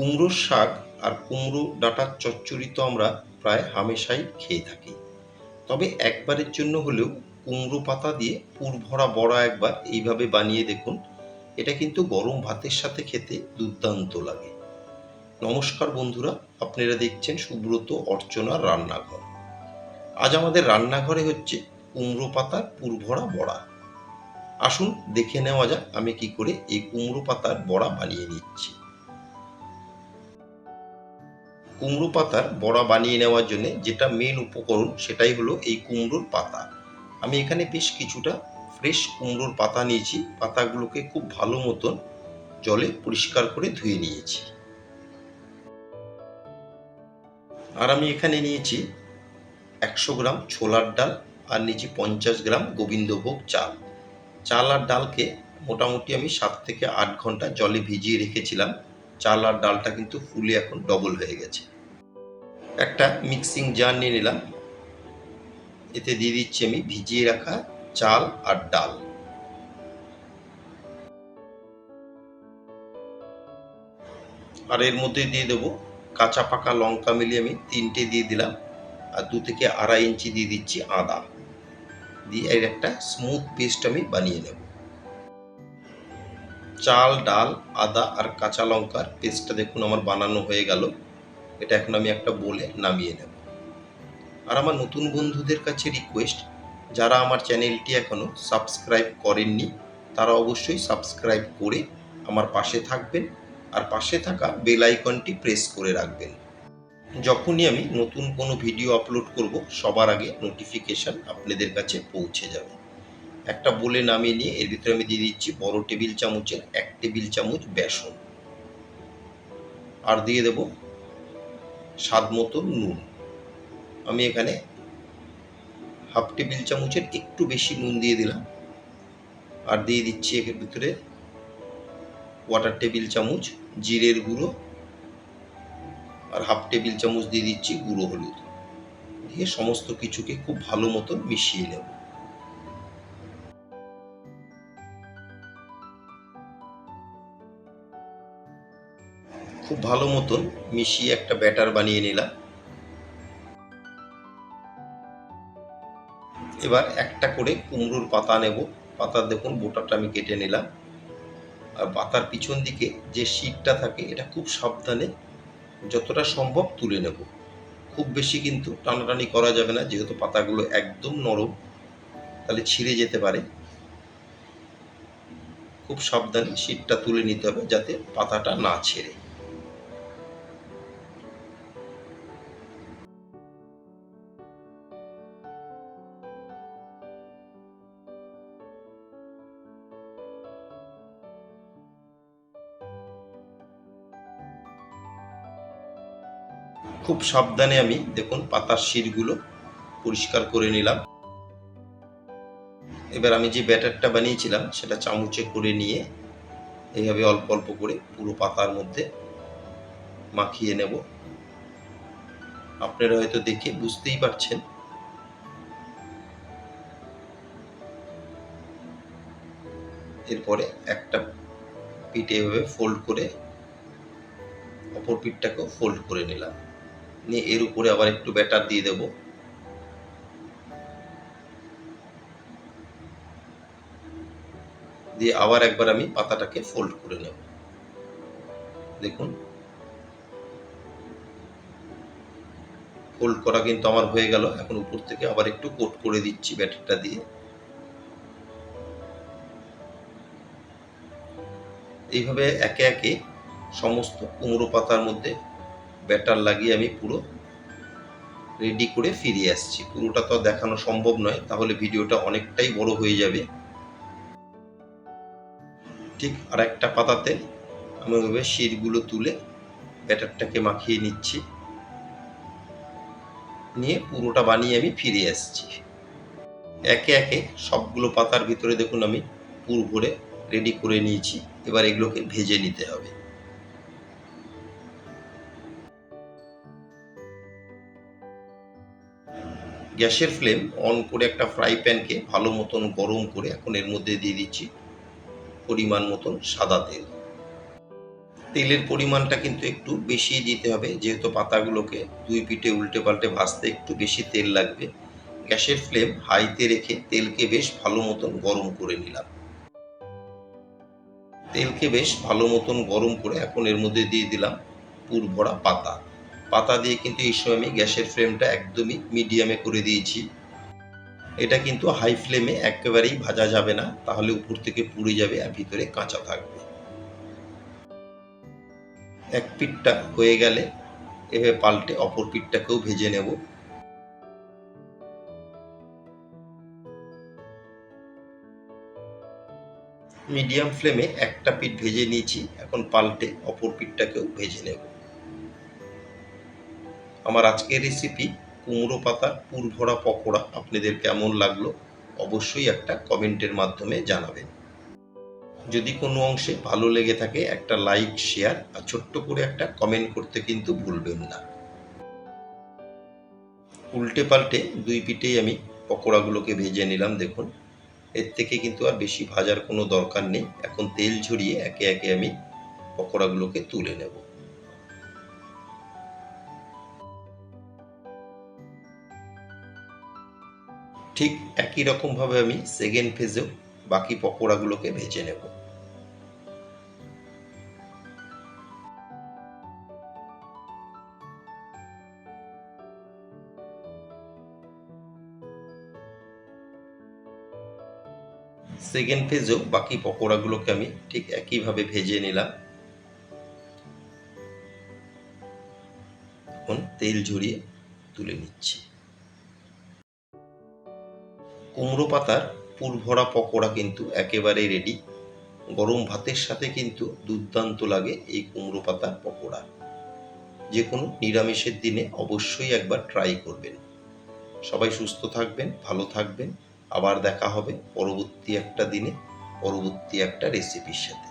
কুমড়োর শাক আর কুমড়ো ডাঁটার চচ্চড়ি তো আমরা প্রায় হামেশাই খেয়ে থাকি। তবে একবারের জন্য হলেও কুমড়ো পাতা দিয়ে পুর ভরা বড়া একবার এইভাবে বানিয়ে দেখুন, এটা কিন্তু গরম ভাতের সাথে খেতে দুর্দান্ত লাগে। নমস্কার বন্ধুরা, আপনারা দেখছেন সুব্রত অর্চনার রান্নাঘর। আজ আমাদের রান্নাঘরে হচ্ছে কুমড়ো পাতার পুর ভরা বড়া। আসুন দেখে নেওয়া যাক আমি কি করে এই কুমড়ো পাতার বড়া বানিয়ে নিচ্ছি। কুমড়ো পাতার বড়া বানিয়ে নেওয়ার জন্য যেটা মেন উপকরণ সেটাই হলো এই কুমড়োর পাতা। আমি এখানে বেশ কিছুটা ফ্রেশ কুমড়োর পাতা নিয়েছি, পাতাগুলোকে খুব ভালো মতন জলে পরিষ্কার করে ধুয়ে নিয়েছি। আর আমি এখানে নিয়েছি একশো গ্রাম ছোলার ডাল আর নিয়েছি পঞ্চাশ গ্রাম গোবিন্দভোগ চাল। চাল আর ডালকে মোটামুটি আমি সাত থেকে আট ঘণ্টা জলে ভিজিয়ে রেখেছিলাম। চাল আর ডালটা কিন্তু ফুলে এখন ডবল হয়ে গেছে। একটা মিক্সিং জার নিয়ে নিলাম। এতে দিয়ে দিচ্ছি আমি ভিজিয়ে রাখা চাল আর ডাল। আর এর মধ্যে দিয়ে দেবো কাঁচা পাকা লঙ্কা মিলিয়ে আমি তিনটে দিয়ে দিলাম। আর দু থেকে আড়াই ইঞ্চি দিয়ে দিচ্ছি আদা। দিয়ে এর একটা স্মুথ পেস্ট আমি বানিয়ে নেব। চাল, ডাল, আদা আর কাঁচা লঙ্কার পেস্টটা দেখুন আমার বানানো হয়ে গেল। এটা এখন আমি একটা বলে নামিয়ে নেব। আর আমার নতুন বন্ধুদের কাছে রিকোয়েস্ট যারা আমার চ্যানেলটি এখনও সাবস্ক্রাইব করেননি, তারা অবশ্যই সাবস্ক্রাইব করে আমার পাশে থাকবেন আর পাশে থাকা বেল আইকনটি প্রেস করে রাখবেন। যখনই আমি নতুন কোনো ভিডিও আপলোড করব, সবার আগে নোটিফিকেশান আপনাদের কাছে পৌঁছে যাবে। একটা বলে নামিয়ে নিয়ে এর ভিতরে আমি দিয়ে দিচ্ছি বড় টেবিল চামচের এক টেবিল চামচ বেসন। আর দিয়ে দেব স্বাদ মতো নুন। আমি এখানে হাফ টেবিল চামচের একটু বেশি নুন দিয়ে দিলাম। আর দিয়ে দিচ্ছি এর ভিতরে ওয়াটার টেবিল চামচ জিরের গুঁড়ো আর হাফ টেবিল চামচ দিয়ে দিচ্ছি গুঁড়ো হলুদ। দিয়ে সমস্ত কিছুকে খুব ভালো মতন মিশিয়ে নেব। খুব ভালো মতন মিশিয়ে একটা ব্যাটার বানিয়ে নিলাম। এবার একটা করে কুমড়োর পাতা নেব। পাতার দেখুন, বোটাটা আমি কেটে নিলাম। আর পাতার পিছন দিকে যে শীতটা থাকে, এটা খুব সাবধানে যতটা সম্ভব তুলে নেব। খুব বেশি কিন্তু টানাটানি করা যাবে না, যেহেতু পাতাগুলো একদম নরম, তাহলে ছিঁড়ে যেতে পারে। খুব সাবধানে শীতটা তুলে নিতে হবে যাতে পাতাটা না ছেড়ে। খুব সাবধানে আমি দেখুন পাতার শিরগুলো পরিষ্কার করে নিলাম। এবার আমি যে ব্যাটারটা বানিয়েছিলাম, সেটা চামচে করে নিয়ে এইভাবে অল্প অল্প করে পুরো পাতার মধ্যে মাখিয়ে নেব। আপনারা হয়তো দেখে বুঝতেই পারছেন। এরপরে একটা পিঠে এভাবে ফোল্ড করে, অপর পিঠটাকেও ফোল্ড করে নিলাম। নিয়ে এর উপরে আবার একটু ব্যাটার দিয়ে দেব। দিয়ে আবার একবার আমি পাতাটাকে ফোল্ড করে নেব। দেখুন। ফোল্ড করা কিন্তু আমার হয়ে গেল। এখন উপর থেকে আবার একটু কোট করে দিচ্ছি ব্যাটারটা দিয়ে। এইভাবে একে একে সমস্ত কুমড়ো পাতার মধ্যে ব্যাটার লাগিয়ে আমি পুরো রেডি করে ফিরে আসছি। পুরোটা তো দেখানো সম্ভব নয়, তাহলে ভিডিওটা অনেকটাই বড় হয়ে যাবে। ঠিক আর একটা পাতাতে আমি ওইভাবে শিরগুলো তুলে ব্যাটারটাকে মাখিয়ে নিচ্ছি। নিয়ে পুরোটা বানিয়ে আমি ফিরে আসছি। একে একে সবগুলো পাতার ভিতরে দেখুন আমি পুর ভরে রেডি করে নিয়েছি। এবার এগুলোকে ভেজে নিতে হবে। গ্যাসের ফ্লেম অন করে একটা ফ্রাই প্যানকে ভালো মতন গরম করে এখন এর মধ্যে দিয়ে দিচ্ছি পরিমাণ মতন সাদা তেল। তেলের পরিমাণটা কিন্তু একটু বেশি দিতে হবে, যেহেতু পাতাগুলোকে দুই পিঠে উল্টে পাল্টে ভাজতে একটু বেশি তেল লাগবে। গ্যাসের ফ্লেম হাইতে রেখে তেলকে বেশ ভালো মতন গরম করে নিলাম। তেলকে বেশ ভালো মতন গরম করে এখন এর মধ্যে দিয়ে দিলাম পুর ভরা পাতা। পাতা দিয়ে কিন্তু এই সময় আমি গ্যাসের ফ্লেমটা একদমই মিডিয়ামে করে দিয়েছি। এটা কিন্তু হাই ফ্লেমে একেবারেই ভাজা যাবে না, তাহলে উপর থেকে পুড়ে যাবে আর ভিতরে কাঁচা থাকবে। এক পিঠটা হয়ে গেলে এভাবে পাল্টে অপর পিঠটাকেও ভেজে নেব। মিডিয়াম ফ্লেমে একটা পিঠ ভেজে নিয়েছি, এখন পাল্টে অপর পিঠটাকেও ভেজে নেব। আমার আজকের রেসিপি কুমড়ো পাতার পুর ভরা পকোড়া আপনাদের কেমন লাগল অবশ্যই একটা কমেন্টের মাধ্যমে জানাবেন। যদি কোনো অংশে ভালো লেগে থাকে, একটা লাইক শেয়ার আর ছোট্ট করে একটা কমেন্ট করতে কিন্তু ভুলবেন না। উল্টে পাল্টে দুই পিঠেই আমি পকোড়াগুলোকে ভেজে নিলাম, দেখুন। এর থেকে কিন্তু আর বেশি ভাজার কোনো দরকার নেই। এখন তেল ঝরিয়ে একে একে আমি পকোড়াগুলোকে তুলে নেব। ঠিক একই রকমভাবে আমি সেকেন্ড ফেজেও বাকি পকোড়াগুলোকে ভেজে নেব। সেকেন্ড ফেজেও বাকি পকোড়াগুলোকে আমি ঠিক একইভাবে ভেজে নিলাম। এখন তেল ঝরিয়ে তুলে নিচ্ছি। কুমড়ো পাতার পুরভরা পকোড়া কিন্তু একেবারে রেডি গরম ভাতের সাথে কিন্তু দুর্দান্ত লাগে এই কুমড়ো পাতার পকোড়া। যে কোনো নিরামিষের দিনে অবশ্যই একবার ট্রাই করবেন। সবাই সুস্থ থাকবেন, ভালো থাকবেন। আবার দেখা হবে পরবর্তী একটা দিনে, পরবর্তী একটা রেসিপির সাথে।